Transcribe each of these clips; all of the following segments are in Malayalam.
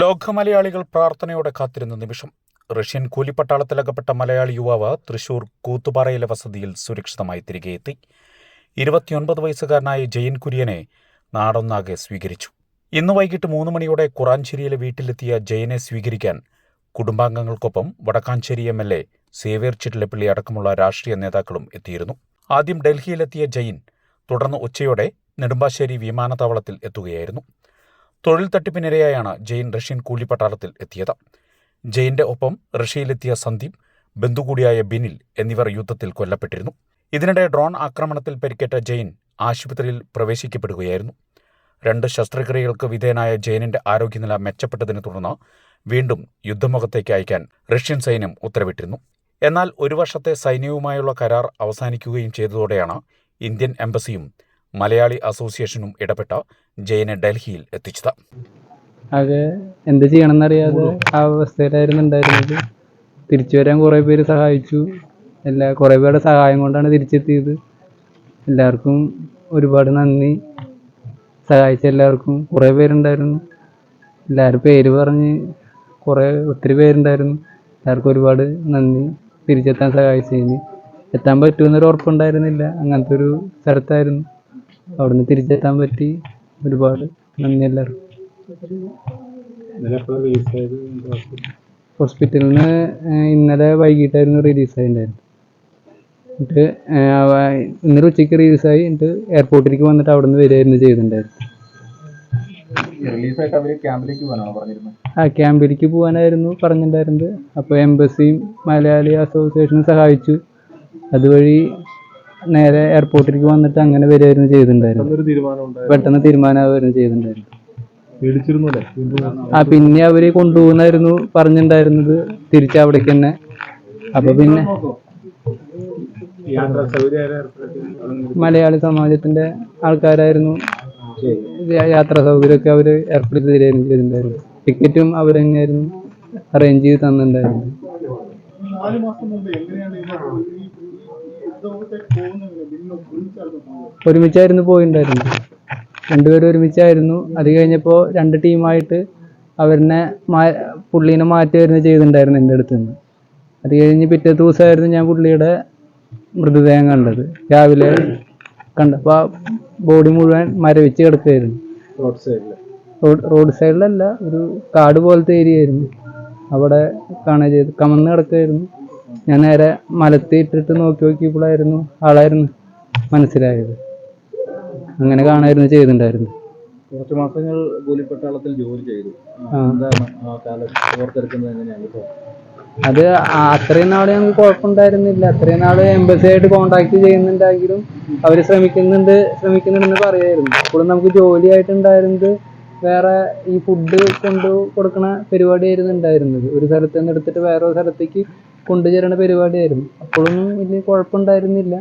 ലോകമലയാളികൾ പ്രാർത്ഥനയോടെ കാത്തിരുന്ന നിമിഷം റഷ്യൻ കൂലിപ്പട്ടാളത്തിലകപ്പെട്ട മലയാളി യുവാവ് തൃശൂർ കൂത്തുപാറയിലെ വസതിയിൽ സുരക്ഷിതമായി തിരികെ എത്തി. ഇരുപത്തിയൊൻപത് വയസ്സുകാരനായ ജയൻ കുര്യനെ നാടൊന്നാകെ സ്വീകരിച്ചു. ഇന്ന് വൈകിട്ട് മൂന്ന് മണിയോടെ കുറാഞ്ചേരിയിലെ വീട്ടിലെത്തിയ ജയനെ സ്വീകരിക്കാൻ കുടുംബാംഗങ്ങൾക്കൊപ്പം Vadakkanchery M L A Xavier Chittilappally അടക്കമുള്ള രാഷ്ട്രീയ നേതാക്കളും എത്തിയിരുന്നു. ആദ്യം ഡൽഹിയിലെത്തിയ ജയിൻ തുടർന്ന് ഉച്ചയോടെ നെടുമ്പാശ്ശേരി വിമാനത്താവളത്തിൽ എത്തുകയായിരുന്നു. തൊഴിൽ തട്ടിപ്പിനിരയായാണ് ജെയിൻ റഷ്യൻ കൂലിപ്പട്ടാളത്തിൽ എത്തിയത്. ജെയിന്റെ ഒപ്പം റഷ്യയിലെത്തിയ സന്ദീപ് ബന്ധുകൂടിയായ ബിനിൽ എന്നിവർ യുദ്ധത്തിൽ കൊല്ലപ്പെട്ടിരുന്നു. ഇതിനിടെ ഡ്രോൺ ആക്രമണത്തിൽ പരിക്കേറ്റ ജെയിൻ ആശുപത്രിയിൽ പ്രവേശിക്കപ്പെടുകയായിരുന്നു. രണ്ട് ശസ്ത്രക്രിയകൾക്ക് വിധേയനായ ജെയിനിന്റെ ആരോഗ്യനില മെച്ചപ്പെട്ടതിനെ തുടർന്ന് വീണ്ടും യുദ്ധമുഖത്തേക്ക് അയക്കാൻ റഷ്യൻ സൈന്യം ഉത്തരവിട്ടിരുന്നു. എന്നാൽ ഒരു വർഷത്തെ സൈന്യവുമായുള്ള കരാർ അവസാനിക്കുകയും ചെയ്തതോടെയാണ് ഇന്ത്യൻ എംബസിയും മലയാളി അസോസിയേഷനും ഇടപെട്ട ജയനെ ഡൽഹിയിൽ എത്തിച്ചത്. അതെ എന്ത് ചെയ്യണമെന്നറിയാതെ ആ അവസ്ഥയിലായിരുന്നു ഉണ്ടായിരുന്നത്. തിരിച്ചു വരാൻ കുറേ പേര് സഹായിച്ചു. എല്ലാ കുറേ പേരുടെ സഹായം കൊണ്ടാണ് തിരിച്ചെത്തിയത്. എല്ലാവർക്കും ഒരുപാട് നന്ദി. സഹായിച്ച എല്ലാവർക്കും കുറേ പേരുണ്ടായിരുന്നു. എല്ലാവരും പേര് പറഞ്ഞ് കുറേ ഒത്തിരി പേരുണ്ടായിരുന്നു. എല്ലാവർക്കും ഒരുപാട് നന്ദി. തിരിച്ചെത്താൻ സഹായിച്ചതിന്. എത്താൻ പറ്റുമെന്നൊരു ഉറപ്പുണ്ടായിരുന്നില്ല. അങ്ങനത്തെ ഒരു സ്ഥലത്തായിരുന്നു. അവിടുന്ന് തിരിച്ചെത്താൻ പറ്റി. ഒരുപാട് നന്ദി എല്ലാവർക്കും. ഹോസ്പിറ്റലിൽ നിന്ന് ഇന്നലെ വൈകിട്ടായിരുന്നു റിലീസ് ആയിട്ടുണ്ടായിരുന്നു എന്നിട്ട് ഇന്നലെ ഉച്ചയ്ക്ക് റിലീസായി എന്നിട്ട് എയർപോർട്ടിലേക്ക് വന്നിട്ട് അവിടെ നിന്ന് വരികയായിരുന്നു ചെയ്തിട്ടുണ്ടായിരുന്നു ആ ക്യാമ്പിലേക്ക് പോകാനായിരുന്നു പറഞ്ഞിട്ടുണ്ടായിരുന്നത്. അപ്പോൾ എംബസിയും മലയാളി അസോസിയേഷനും സഹായിച്ചു. അതുവഴി നേരെ എയർപോർട്ടിലേക്ക് വന്നിട്ട് അങ്ങനെ വരികയായിരുന്നു ചെയ്തിട്ടുണ്ടായിരുന്നു ഒരു തീരുമാനം ഉണ്ടായി പെട്ടെന്ന് തീരുമാനമാവുകയായിരുന്നു ചെയ്തിട്ടുണ്ടായിരുന്നു ആ പിന്നെ അവർ കൊണ്ടുപോകുന്നായിരുന്നു പറഞ്ഞിട്ടുണ്ടായിരുന്നത് തിരിച്ച് അവിടേക്ക് തന്നെ. അപ്പൊ പിന്നെ? മലയാളി സമാജത്തിന്റെ ആൾക്കാരായിരുന്നു. യാത്രാ സൗകര്യമൊക്കെ അവർ ഏർപ്പെടുത്തി തരുകയായിരുന്നു ചെയ്തിട്ടുണ്ടായിരുന്നു ടിക്കറ്റും അവരെങ്ങനെയായിരുന്നു അറേഞ്ച് ചെയ്ത് തന്നിട്ടുണ്ടായിരുന്നു ഒരുമിച്ചായിരുന്നു പോയിണ്ടായിരുന്നു രണ്ടുപേരും ഒരുമിച്ചായിരുന്നു. അത് കഴിഞ്ഞപ്പോൾ രണ്ട് ടീമായിട്ട് അവരിനെ മാ പുള്ളീനെ വരുന്ന ചെയ്തിട്ടുണ്ടായിരുന്നു എന്റെ അടുത്ത് നിന്ന് അത് കഴിഞ്ഞ് പിറ്റേ ദിവസമായിരുന്നു ഞാൻ പുള്ളിയുടെ മൃതദേഹം കണ്ടത്. രാവിലെ കണ്ടപ്പോൾ ബോഡി മുഴുവൻ മരവിച്ച് കിടക്കുകയായിരുന്നു റോഡ് സൈഡിൽ റോഡ് റോഡ് സൈഡിലല്ല ഒരു കാട് പോലത്തെ ഏരിയ ആയിരുന്നു അവിടെ കാണുക ചെയ്ത് കമന്ന് കിടക്കുകയായിരുന്നു ഞാൻ നേരെ മലത്തി ഇട്ടിട്ട് നോക്കി നോക്കിയപ്പോഴായിരുന്നു ആളായിരുന്നു മനസ്സിലായത്. അങ്ങനെ കാണായിരുന്നു ചെയ്തിട്ടുണ്ടായിരുന്നു കുറച്ച് മാസങ്ങൾ കൂലിപ്പട്ടാളത്തിൽ ജോലി ചെയ്തു. അത് അത്രയും നാൾ ഞങ്ങൾക്ക് കുഴപ്പമുണ്ടായിരുന്നില്ല. അത്രയും നാൾ എംബസി ആയിട്ട് കോണ്ടാക്ട് ചെയ്യുന്നുണ്ടെങ്കിലും അവർ ശ്രമിക്കുന്നുണ്ട് ശ്രമിക്കുന്നുണ്ടെന്ന് പറയായിരുന്നു. അപ്പോഴും നമുക്ക് ജോലിയായിട്ടുണ്ടായിരുന്നത് വേറെ ഈ ഫുഡ് കൊണ്ടു കൊടുക്കണ പരിപാടിയായിരുന്നു ഉണ്ടായിരുന്നത്. ഒരു സ്ഥലത്ത് നിന്ന് എടുത്തിട്ട് വേറെ സ്ഥലത്തേക്ക് കൊണ്ടുചേരണ പരിപാടിയായിരുന്നു. അപ്പോഴൊന്നും വലിയ കുഴപ്പമുണ്ടായിരുന്നില്ല.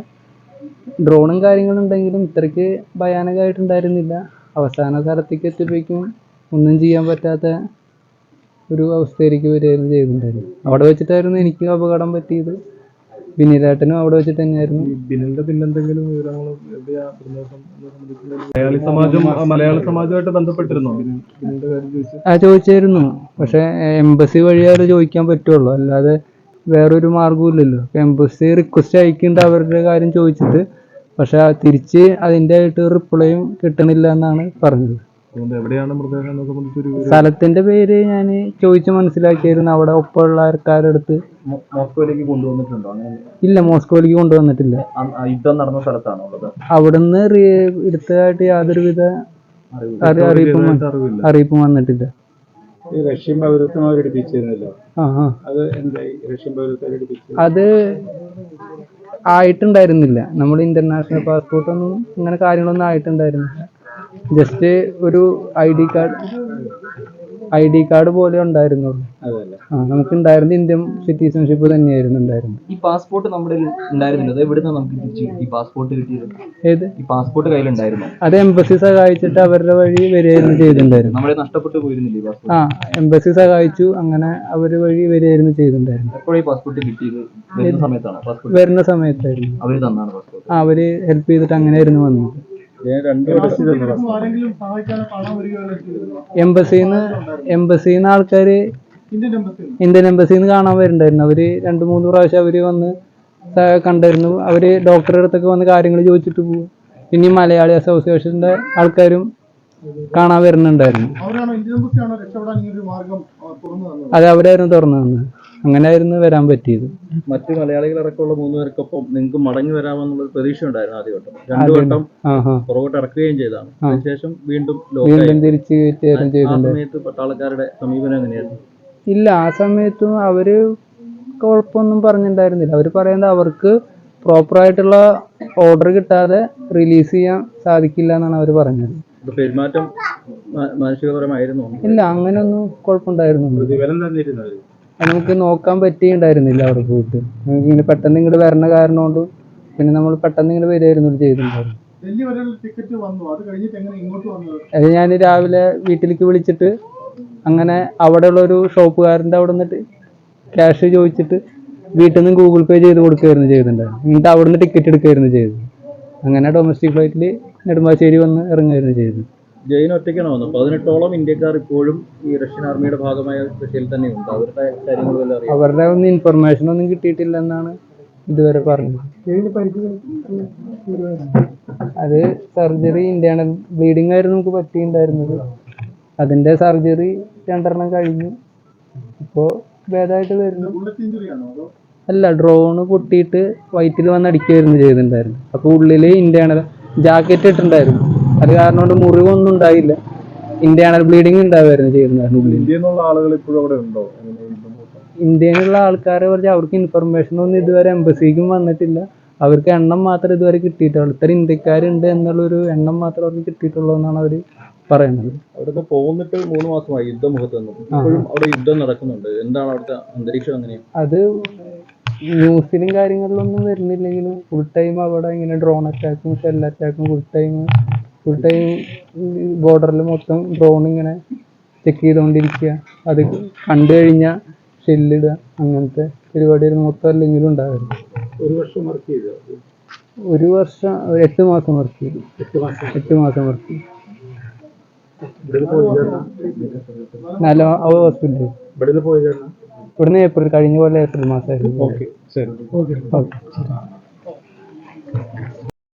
ഡ്രോണും കാര്യങ്ങളും ഉണ്ടെങ്കിലും ഇത്രയ്ക്ക് ഭയാനകമായിട്ടുണ്ടായിരുന്നില്ല. അവസാന സ്ഥലത്തേക്ക് എത്തിയപ്പോഴേക്കും ഒന്നും ചെയ്യാൻ പറ്റാത്ത ഒരു അവസ്ഥയിലേക്ക് വരികയായിരുന്നു ചെയ്തിട്ടുണ്ടായിരുന്നു അവിടെ വെച്ചിട്ടായിരുന്നു എനിക്ക് അപകടം പറ്റിയത്. ബിനിലാട്ടനും അവിടെ വെച്ചിട്ട് തന്നെയായിരുന്നു. ബിനിലിന്റെ പിന്നെന്തെങ്കിലും വിവരങ്ങൾ മലയാളി സമാജം ആ, മലയാളി സമാജമായിട്ട് ബന്ധപ്പെട്ടിരുന്നോ? ആ ചോദിച്ചായിരുന്നു. പക്ഷെ എംബസി വഴിയാലും ചോദിക്കാൻ പറ്റുള്ളൂ. അല്ലാതെ വേറൊരു മാർഗവും ഇല്ലല്ലോ അപ്പം എംബസി റിക്വസ്റ്റ് അയക്കുന്നുണ്ട് അവരുടെ കാര്യം ചോദിച്ചിട്ട്. പക്ഷെ തിരിച്ച് അതിന്റെ ആയിട്ട് റിപ്ലൈയും കിട്ടണില്ല എന്നാണ് പറഞ്ഞത്. സ്ഥലത്തിന്റെ പേര് ഞാൻ ചോദിച്ചു മനസ്സിലാക്കിയായിരുന്നു. അവിടെ ഒപ്പമുള്ള ആൾക്കാരുടെ അടുത്ത്. മോസ്കോയിലേക്ക് കൊണ്ടുവന്നിട്ടുണ്ടോ? ഇല്ല മോസ്കോയിലേക്ക് കൊണ്ടുവന്നിട്ടില്ല. യുദ്ധം നടന്ന സ്ഥലത്താണോ ഉള്ളത്? അവിടുന്ന് എടുത്തതായിട്ട് യാതൊരുവിധ അറിയിപ്പും അറിയിപ്പും വന്നിട്ടില്ല. ഈ റഷ്യൻ പൗരത്വം അവരെടുപ്പിച്ചിരുന്നല്ലോ അത് എന്തായി? റഷ്യൻ പൗരത്വം അവരെടുപ്പിച്ചത് അത് ആയിട്ടുണ്ടായിരുന്നില്ല. നമ്മൾ ഇന്റർനാഷണൽ പാസ്പോർട്ടൊന്നും ഇങ്ങനെ കാര്യങ്ങളൊന്നും ആയിട്ടുണ്ടായിരുന്നില്ല. ജസ്റ്റ് ഒരു I D card I D card പോലെ ഉണ്ടായിരുന്നുള്ളൂ. ആ നമുക്ക് ഉണ്ടായിരുന്ന ഇന്ത്യൻ സിറ്റിസൺഷിപ്പ് തന്നെയായിരുന്നു ഉണ്ടായിരുന്നത്. ഈ പാസ്പോർട്ട് നമ്മുടെ ഉണ്ടായിരുന്നില്ല. അത് എവിടുന്ന നമുക്ക് തിരിച്ചു ഈ പാസ്പോർട്ട് കിട്ടിയത്? ഏത്? ഈ പാസ്പോർട്ട് കയ്യിലുണ്ടായിരുന്നു? അത് എംബസി സഹായിച്ചിട്ട് അവരുടെ വഴി വരികയായിരുന്നു ചെയ്തിട്ടുണ്ടായിരുന്നു നമ്മളെ നഷ്ടപ്പെട്ടു പോയിരുന്നില്ല ആ എംബസി സഹായിച്ചു. അങ്ങനെ അവർ വഴി വരികയായിരുന്നു ചെയ്തിട്ടുണ്ടായിരുന്നു എപ്പോഴാണ് ഈ പാസ്പോർട്ട് കിട്ടിയത്? വരുന്ന സമയത്താണ്? വരുന്ന സമയത്തായിരുന്നു. അവർ തന്നാണ് പാസ്പോർട്ട്. അവർ ഹെൽപ്പ് ചെയ്തിട്ട് അങ്ങനെയായിരുന്നു വന്നത്. എംബസിന്ന് എംബസിന്ന് ആൾക്കാര് ഇന്ത്യൻ എംബസിന്ന് കാണാൻ വരുന്നുണ്ടായിരുന്നു അവർ രണ്ടു മൂന്ന് പ്രാവശ്യം അവർ വന്ന് കണ്ടായിരുന്നു. അവർ ഡോക്ടറുടെ അടുത്തൊക്കെ വന്ന് കാര്യങ്ങൾ ചോദിച്ചിട്ട് പോകും പിന്നെ ഈ മലയാളി അസോസിയേഷന്റെ ആൾക്കാരും കാണാൻ വരുന്നുണ്ടായിരുന്നു അതെ ഇന്ത്യൻ എംബസി ആണോ രക്ഷപ്പെടാൻ ഒരു മാർഗം തുറന്നു തന്നത്? അത് അവരായിരുന്നു തുറന്നു തന്നത്. അങ്ങനെയായിരുന്നു വരാൻ പറ്റിയത്. മറ്റ് മലയാളികളടക്കമുള്ള മൂന്ന് പേർക്കൊപ്പം നിങ്ങൾക്ക് മടങ്ങി വരാമെന്നുള്ള പ്രതീക്ഷ ഉണ്ടായിരുന്നു ആദ്യവട്ടം രണ്ടു വട്ടം പുറകോട്ട് ഇറക്കുകയും ചെയ്താണ്. അതിനുശേഷം വീണ്ടും വീണ്ടും തിരിച്ച് ആ സമയത്ത് പട്ടാളക്കാരുടെ സമീപനം എങ്ങനെയായിരുന്നു? ഇല്ല ആ സമയത്തും അവർ കുഴപ്പമൊന്നും പറഞ്ഞിട്ടുണ്ടായിരുന്നില്ല. അവർ പറയുന്നത് അവർക്ക് പ്രോപ്പർ ആയിട്ടുള്ള ഓർഡർ കിട്ടാതെ റിലീസ് ചെയ്യാൻ സാധിക്കില്ല എന്നാണ് അവർ പറഞ്ഞത്. ഇത് പെരുമാറ്റം മാനുഷികപരമായിരുന്നു? ഇല്ല അങ്ങനെയൊന്നും കുഴപ്പമുണ്ടായിരുന്നു പ്രതിഫലം നമുക്ക് നോക്കാൻ പറ്റിയിട്ടുണ്ടായിരുന്നില്ല അവിടെ പോയിട്ട്. ഇങ്ങനെ പെട്ടെന്ന് ഇങ്ങോട്ട് വരണ കാരണം കൊണ്ട് പിന്നെ നമ്മൾ പെട്ടെന്ന് ഇങ്ങോട്ട് വരികയായിരുന്നു ചെയ്തിട്ടുണ്ടായിരുന്നു അത് ഞാൻ രാവിലെ വീട്ടിലേക്ക് വിളിച്ചിട്ട് അങ്ങനെ അവിടെയുള്ള ഒരു ഷോപ്പുകാരന്റെ അവിടെ നിന്നിട്ട് ക്യാഷ് ചോദിച്ചിട്ട് വീട്ടിൽ നിന്ന് ഗൂഗിൾ പേ ചെയ്ത് കൊടുക്കുകയായിരുന്നു ചെയ്തിട്ടുണ്ടായിരുന്നു എന്നിട്ട് അവിടെ നിന്ന് ടിക്കറ്റ് എടുക്കുകയായിരുന്നു ചെയ്തത്. അങ്ങനെ ഡൊമസ്റ്റിക് ഫ്ലൈറ്റിൽ നെടുമ്പാശ്ശേരി വന്ന് ഇറങ്ങുകയായിരുന്നു ചെയ്തത്. ജയിൻ ഒറ്റയ്ക്കാണ് വന്നത്? പതിനെട്ടോളം ഇന്ത്യക്കാർ ഇപ്പോഴും ഈ റഷ്യൻ ആർമിയുടെ ഭാഗമായ തന്നെ തന്നെയുണ്ട്. അവരുടെ കാര്യങ്ങളെല്ലാം അവരുടെ ഒന്നും ഇൻഫർമേഷൻ ഒന്നും കിട്ടിയിട്ടില്ല എന്നാണ് ഇതുവരെ പറഞ്ഞത്. അത് സർജറി ഇന്റേണൽ ബ്ലീഡിംഗ് ആയിരുന്നു നമുക്ക് പറ്റിയിട്ടുണ്ടായിരുന്നത്. അതിന്റെ സർജറി രണ്ടെണ്ണം കഴിഞ്ഞു. ഇപ്പോൾ ഭേദമായിട്ട് വരുന്നു. അല്ല ഡ്രോണ് പൊട്ടിയിട്ട് വയറ്റിൽ വന്ന് അടിക്കുകയായിരുന്നു ചെയ്തിട്ടുണ്ടായിരുന്നു അപ്പോൾ ഉള്ളിൽ ഇന്റേണൽ ജാക്കറ്റ് ഇട്ടിട്ടുണ്ടായിരുന്നു. അത് കാരണം കൊണ്ട് മുറിവൊന്നും ഉണ്ടായില്ല. ഇന്റേണൽ ബ്ലീഡിങ് ഉണ്ടാവുമായിരുന്നു ചെയ്യുന്ന ഇന്ത്യയിൽ ആളുകൾ ഇപ്പോഴും അവിടെ ഉണ്ടോ? ഇന്ത്യയിലുള്ള ആൾക്കാരെ കുറിച്ച് അവർക്ക് ഇൻഫർമേഷൻ ഒന്നും ഇതുവരെ എംബസിക്കും വന്നിട്ടില്ല. അവർക്ക് എണ്ണം മാത്രം ഇതുവരെ കിട്ടിയിട്ടുള്ളൂ. ഇത്ര ഇന്ത്യക്കാരുണ്ട് എന്നുള്ളൊരു എണ്ണം മാത്രം അവർക്ക് കിട്ടിയിട്ടുള്ളൂ എന്നാണ് അവർ പറയുന്നത്. അവിടുന്ന് പോന്നിട്ട് മൂന്ന് മാസമായി യുദ്ധമുഖത്ത് ഇപ്പോഴും അവിടെ യുദ്ധം നടക്കുന്നുണ്ട്. എന്താണ് അവിടുത്തെ അന്തരീക്ഷം എങ്ങനെയാണ് അത് ന്യൂസിലും കാര്യങ്ങളിലൊന്നും വരുന്നില്ലെങ്കിലും ഫുൾ ടൈം അവിടെ ഇങ്ങനെ ഡ്രോൺ അറ്റാക്കും ഷെൽ അറ്റാക്കും ഫുൾ ടൈം ഫുൾ ടൈം ബോർഡറിൽ മൊത്തം ഡ്രോൺ ഇങ്ങനെ ചെക്ക് ചെയ്തുകൊണ്ടിരിക്കുക അത് കണ്ടു കഴിഞ്ഞാൽ ഷെല്ലിടുക അങ്ങനത്തെ പരിപാടികൾ മൊത്തം അല്ലെങ്കിലും ഉണ്ടായിരുന്നു. ഒരു വർഷം വർക്ക് ചെയ്തു? ഒരു വർഷം ഒരു എട്ട് മാസം വർക്ക് ചെയ്തു. എട്ട് മാസം. വർക്ക് ചെയ്തു. നല്ല ഹോസ്പിറ്റലിൽ ഇവിടുന്ന് ഏപ്രിൽ കഴിഞ്ഞ പോലെ ഏപ്രിൽ മാസമായിരുന്നു ഓക്കെ ശരി. ഓക്കെ